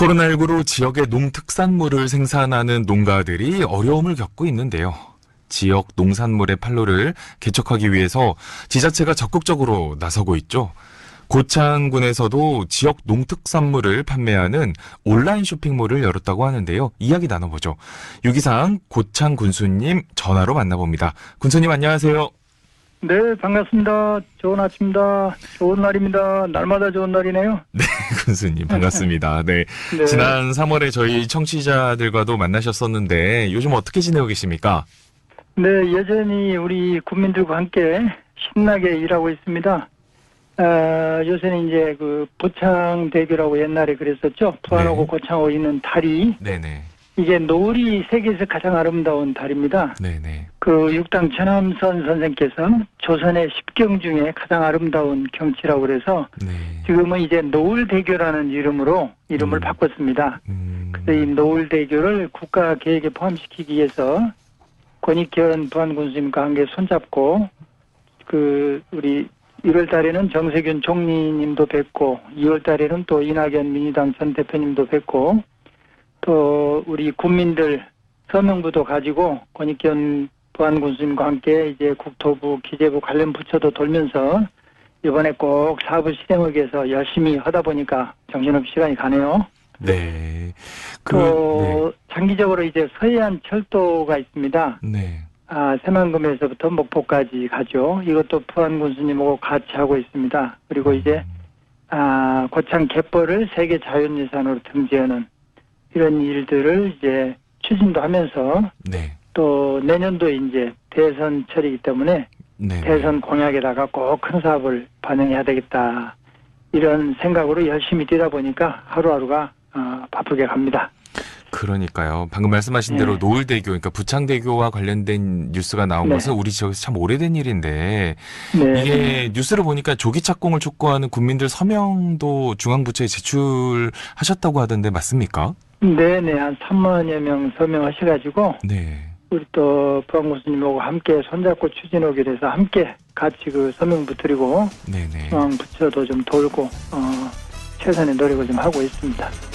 코로나19로 지역의 농특산물을 생산하는 농가들이 어려움을 겪고 있는데요. 지역 농산물의 판로를 개척하기 위해서 지자체가 적극적으로 나서고 있죠. 고창군에서도 지역 농특산물을 판매하는 온라인 쇼핑몰을 열었다고 하는데요. 이야기 나눠보죠. 유기상 고창 군수님 전화로 만나봅니다. 군수님 안녕하세요. 네, 반갑습니다. 좋은 아침입니다. 좋은 날입니다. 날마다 좋은 날이네요. 군수님 반갑습니다. 네. 네. 지난 3월에 저희 청취자들과도 만나셨었는데 요즘 어떻게 지내고 계십니까? 네, 여전히 우리 국민들과 함께 신나게 일하고 있습니다. 아, 요새는 이제 그 보창 대교라고 옛날에 그랬었죠. 부안하고 네. 고창하고 있는 달이 네네. 이게 노을이 세계에서 가장 아름다운 달입니다. 네네. 그 육당 천암선 선생께서 조선의 십경 중에 가장 아름다운 경치라고 그래서 네. 지금은 이제 노을대교라는 이름으로 이름을 음. 바꿨습니다. 음, 그래서 이 노을대교를 국가 계획에 포함시키기 위해서 권익현 부안군수님과 함께 손잡고 그 우리 1월 달에는 정세균 총리님도 뵙고 2월 달에는 또 이낙연 민주당 전 대표님도 뵙고 또 우리 국민들 서명부도 가지고 권익현 부안군수님과 함께 이제 국토부 기재부 관련 부처도 돌면서 이번에 꼭 사부 실행하기 위해서 열심히 하다 보니까 정신없이 시간이 가네요. 네. 그, 또 장기적으로 이제 서해안 철도가 있습니다. 네. 네. 아, 새만금에서부터 목포까지 가죠. 이것도 부안 군수님하고 같이 하고 있습니다. 그리고 이제 아, 고창 갯벌을 세계 자연유산으로 등재하는 이런 일들을 이제 추진도 하면서 네. 또 내년도에 이제 대선철이기 때문에 네. 대선 공약에다가 꼭 큰 사업을 반영해야 되겠다. 이런 생각으로 열심히 뛰다 보니까 하루하루가 어, 바쁘게 갑니다. 그러니까요. 방금 말씀하신 대로 네. 노을대교, 그러니까 부창대교와 관련된 뉴스가 나온 네. 것은 우리 지역에서 참 오래된 일인데 네. 이게 뉴스를 보니까 조기 착공을 촉구하는 국민들 서명도 중앙부처에 제출하셨다고 하던데 맞습니까? 네네, 한 3만여 명 서명하셔가지고, 네. 우리 또 부안고수님하고 함께 손잡고 추진하기로 해서 함께 같이 그 서명부 드리고, 네네. 중앙 부처도 좀 돌고, 어, 최선의 노력을 좀 하고 있습니다.